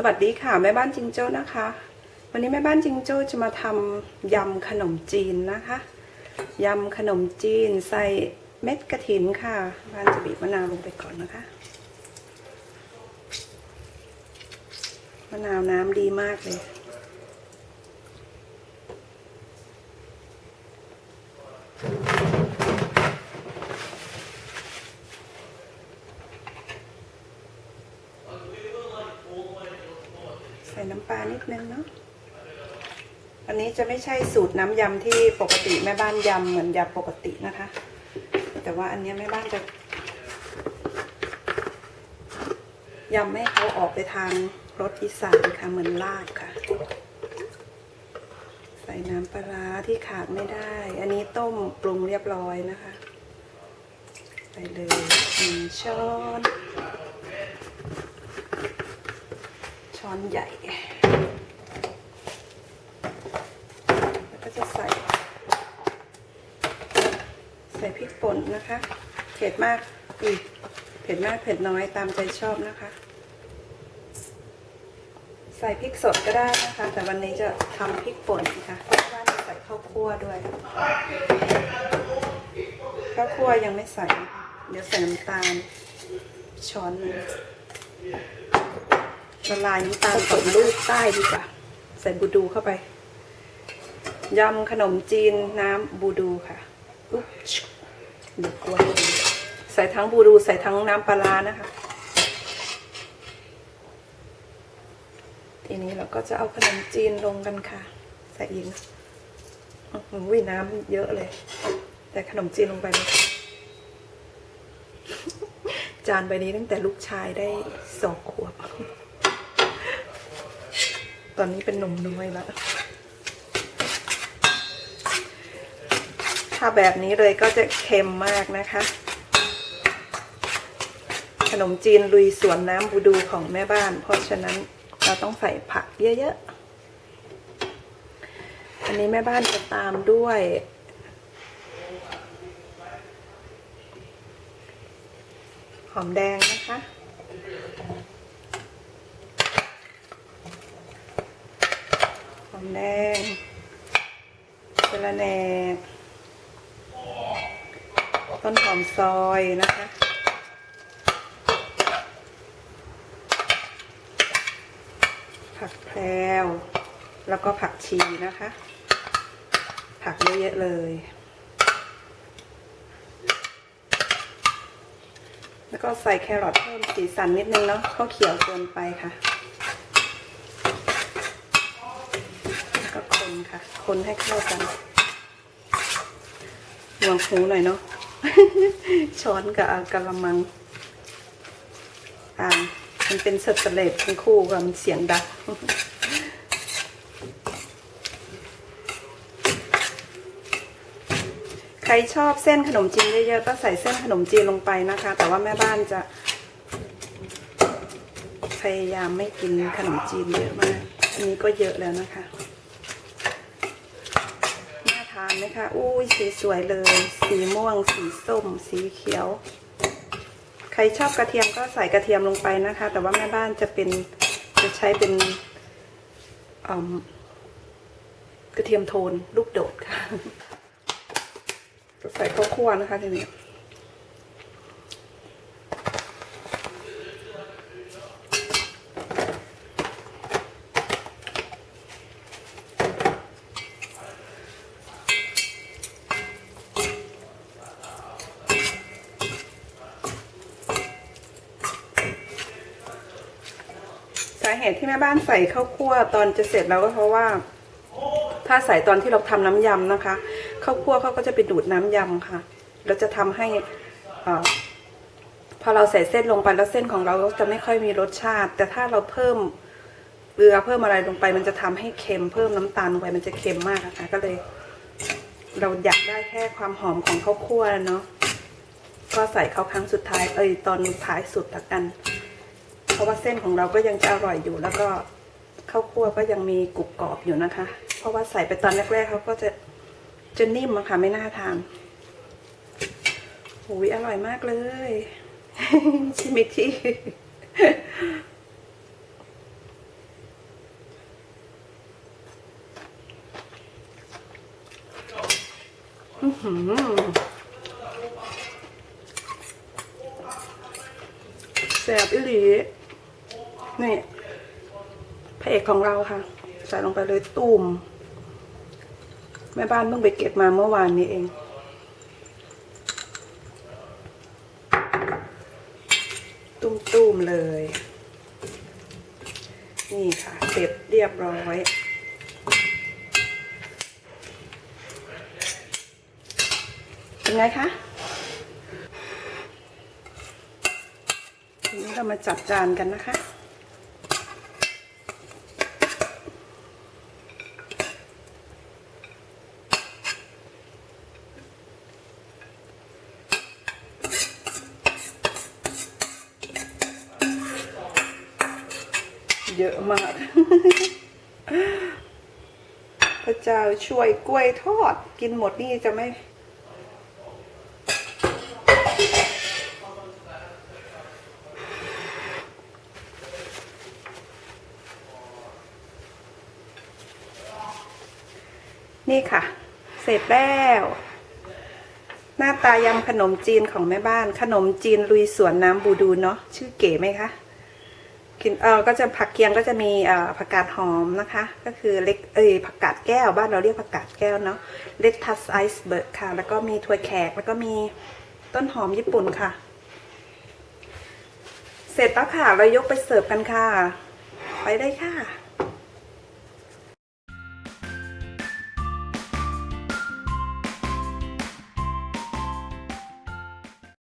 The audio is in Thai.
สวัสดีค่ะแม่บ้านจิงโจ้นะคะ วันนี้แม่บ้านจิงโจ้จะมาทำยำขนมจีนนะคะยำขนมจีนใส่เม็ดกระถินค่ะบ้านจะบีบมะนาวลงไปก่อนนะคะมะนาวน้ำดีมากเลยใส่ นึงเนาะอันนี้จะไม่ใช่สูตรน้ำยำที่ปกติแม่บ้านยำเหมือนยำปกตินะคะ แต่ว่าอันนี้แม่บ้านจะยำให้เขาออกไปทางรสอีสานค่ะเหมือนลาบค่ะ ใส่น้ำปลาที่ขาดไม่ได้ อันนี้ต้มปรุงเรียบร้อยนะคะ ใส่เลยหนึ่งช้อน ช้อนใหญ่ แล้วก็ จะใส่ ใส่พริกป่นนะคะ เผ็ดมากอุ้ยเผ็ดมากเผ็ดน้อยตามใจชอบนะคะ ใส่พริกสดก็ได้นะคะ แต่วันนี้จะทำพริกป่นค่ะเพราะว่าจะใส่ข้าวคั่วด้วยข้าวคั่วยังไม่ใส่นะคะเดี๋ยวใส่น้ำตาลช้อนหนึงละลายน้ำตาลกับลูกใต้ดีกว่า ใส่บูดูเข้าไป ยำขนมจีนน้ำบูดูค่ะอุ๊บชุบเดี๋ยวกวนใส่ทั้งบูดูใส่ทั้งน้ำปลานะคะ ทีนี้เราก็จะเอาขนมจีนลงกันค่ะ ใส่อีกนะอื้อหือวิน้ำเยอะเลย แต่ขนมจีนลงไปเลยจานใบนี้ตั้งแต่ลูกชายได้สองขวบ ตอนนี้เป็นหนุ่มน้อยแล้ว ถ้าแบบนี้เลยก็จะเค็มมากนะคะ ขนมจีนลุยสวนน้ำบูดูของแม่บ้าน เพราะฉะนั้นเราต้องใส่ผักเยอะๆ อันนี้แม่บ้านจะตามด้วยหอมแดงนะคะหอมแดงกระแหนก ต้นหอมซอยนะคะ ผักแพรวแล้วก็ผักชีนะคะ ผักเยอะๆเลยแล้วก็ใส่แครอทเพิ่มสีสันนิดนึงเนาะข้าวเขียวเกินไปค่ะ แล้วก็คนค่ะ คนให้เข้ากันหวงหูหน่อยเนาะ ช้อนกับกระมังอ่ามันเป็นสเตเลตทั้งคู่กับมันเสียงดังใครชอบเส้นขนมจีนเยอะๆก็ใส่เส้นขนมจีนลงไปนะคะ แต่ว่าแม่บ้านจะ พยายามไม่กินขนมจีนเยอะมาก อันนี้ก็เยอะแล้วนะคะานไหมคะ อุ้ยสีสวยเลย สีม่วง สีส้ม สีเขียว ใครชอบกระเทียมก็ใส่กระเทียมลงไปนะคะ แต่ว่าแม่บ้านจะเป็นจะใช้เป็นกระเทียมโทนลูกโดดค่ะ ใส่ข้าวคั่วนะคะทีนี้ ตุที่แม่บ้านใส่ข้าวคั่วตอนจะเสร็จแล้วก็เพราะว่า ถ้าใส่ตอนที่เราทำน้ำยำนะคะข้าวคั่วเขาก็จะไปดูดน้ำยำค่ะแล้วจะทำให้อพอเราใส่เส้นลงไปแล้วเส้นของเราก็จะไม่ค่อยมีรสชาติ แต่ถ้าเราเพิ่มเกลือเพิ่มอะไรลงไป มันจะทำให้เค็มเพิ่มน้ำตาลลงไปมันจะเค็มมากนะคะก็เลย เราอยากได้แค่ความหอมของข้าวคั่วเนาะก็ใส่เขาครั้งสุดท้ายเอ้ยตอนท้ายสุดละกัน เพราะว่าเส้นของเราก็ยังจะอร่อยอยู่ แล้วก็ข้าวคั่วก็ยังมีกรุบกรอบอยู่นะคะ เพราะว่าใส่ไปตอนแรกๆเขาก็จะจะนิ่มอะค่ะไม่น่าทานโอ้ยอร่อยมากเลยชิมิที่แสบอีหลี นี่พระเอกของเราค่ะ ใส่ลงไปเลยตุ่มแม่บ้านเพิ่งไปเก็บมาเมื่อวานนี้เองตุ้มๆเลย นี่ค่ะ เสร็จเรียบร้อย เป็นไงคะทีนี้เรามาจัดจานกันนะคะ เยอะมาก พระเจ้าช่วยกล้วยทอด กินหมดนี่จะไม่ นี่ค่ะ เสร็จแล้วหน้าตายำขนมจีนของแม่บ้าน ขนมจีนลุยสวนน้ำบูดูเนาะชื่อเก๋ไหมคะ กินเออก็จะผักเคียงก็จะมีเอ่อผักกาดหอมนะคะ ก็คือเล็กเอ้ยผักกาดแก้วบ้านเราเรียกผักกาดแก้วเนาะเล็กทัสไอซ์เบิร์กค่ะ แล้วก็มีถั่วแขกแล้วก็มีต้นหอมญี่ปุ่นค่ะ เสร็จแล้วค่ะ เรายกไปเสิร์ฟกันค่ะ ไปได้ค่ะ